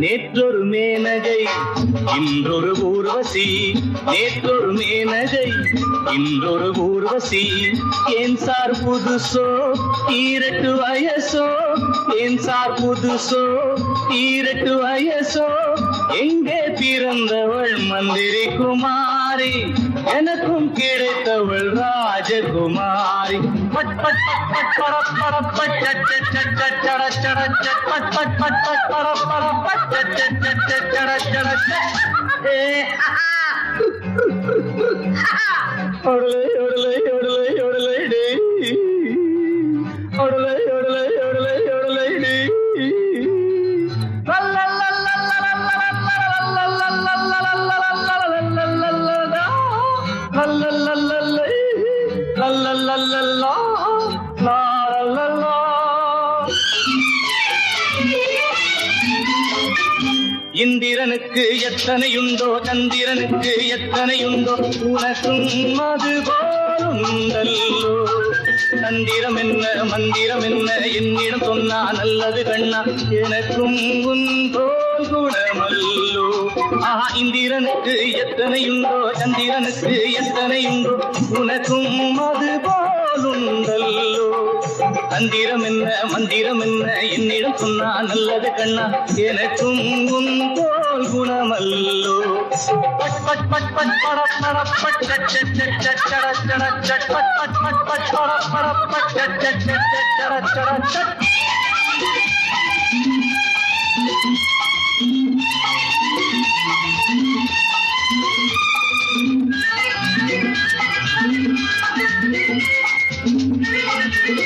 நேற்றொரு மேனகை இன்றொரு ஊர்வசி. நேற்றொரு மேனகை இன்றொரு ஊர்வசி. ஏன் சார் புதுசோ ஈரட்டு வயசோ. ஏன் சார் புதுசோ ஈரட்டு வயசோ. எங்கே பிறந்தவள் மந்திரி குமாரி? எனக்கும் கிடைத்தவள் ரா ராஜகுமாரி पट இந்திரனுக்கு எத்தனையுண்டோ சந்திரனுக்கு எத்தனையுண்டோ உனக்கும் அது போலுண்டல்லோ தந்திரம் என்ன மந்திரம் என்ன என்னிடம் சொன்னா நல்லது கண்ணா எனக்கும் உன் போல் குணமல்லோ. ஆ இந்திரனுக்கு எத்தனையுண்டோ சந்திரனுக்கு எத்தனையுண்டோ உனக்கும் அது உண்டல்லோ. தந்திரம் என்ன மந்திரம் என்ன என்னிடம் சொன்னா நல்லது கண்ணா. எனக்கும் உன் தோல் குணமல்லோ. பட் பட் பட் பட் பட பட பட் சட் சட் சட் சட் சட சட சட். பட் பட் பட் பட் பட பட பட் சட் சட் சட் சட் சட சட சட்.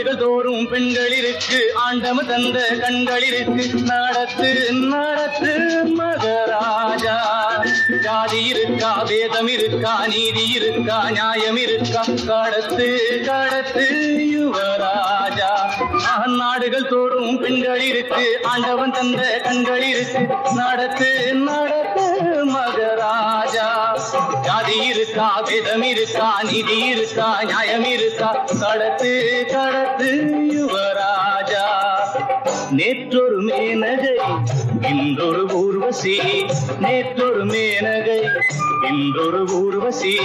நாடுகள் தோறும் பெண்கள் இருக்கு ஆண்டவ தந்த கண்கள் இருக்கு நடத்து நடத்து மகராஜா. ஜாதி இருக்கா வேதம் இருக்கா நீதி இருக்கா நியாயம் இருக்கா. கடத்து கடத்து யுவராஜா. நாடுகள் தோறும் பெண்கள் இருக்கு. ஆண்டவன் தந்த கண்கள் இருக்கு. நடத்து நடத்து மகராஜா. ஜாதி இருக்கா வேதம் இருக்கா நிதி இருக்கா நியாயம் இருக்கா? கடத்து கடத்து யுவராஜா. நேற்றொரு மேனகை இன்றொரு ஊர்வசி. நேற்றொரு மேனகை இன்றொரு ஊர்வசி.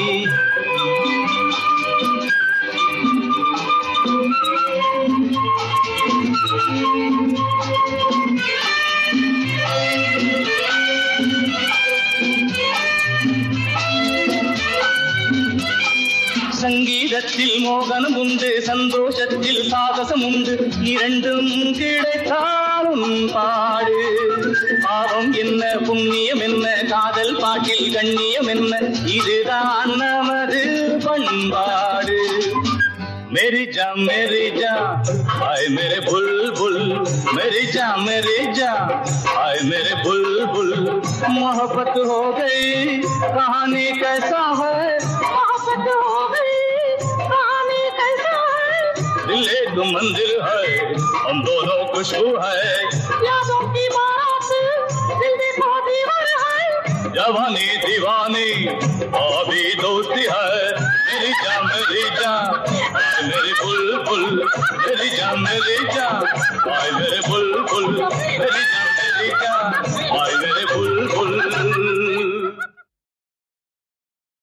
சங்கீதத்தில் மோகனம் உண்டு சந்தோஷத்தில் சாகசம் உண்டு இரண்டும் கிடைத்தாலும் பாடு பாவம் என்ன புண்ணியம் என்ன காதல் பாட்டில் கண்ணியம் என்ன இதுதான் நமது பண்பாடு मेरी जा मेरी जा आए मेरे बुलबुल मेरी जा मेरी जा आए मेरे बुलबुल मोहब्बत हो गई कहानी कैसा है मोहब्बत हो दिल एक मंदिर है। हम दोनों खुशबू है। है। जवानी दीवानी अभी दोस्ती है। मेरी जा मेरी जा आए मेरी बुलबुल। मेरी जा मेरी जा आए मेरे बुलबुल। मेरी जा मेरी जा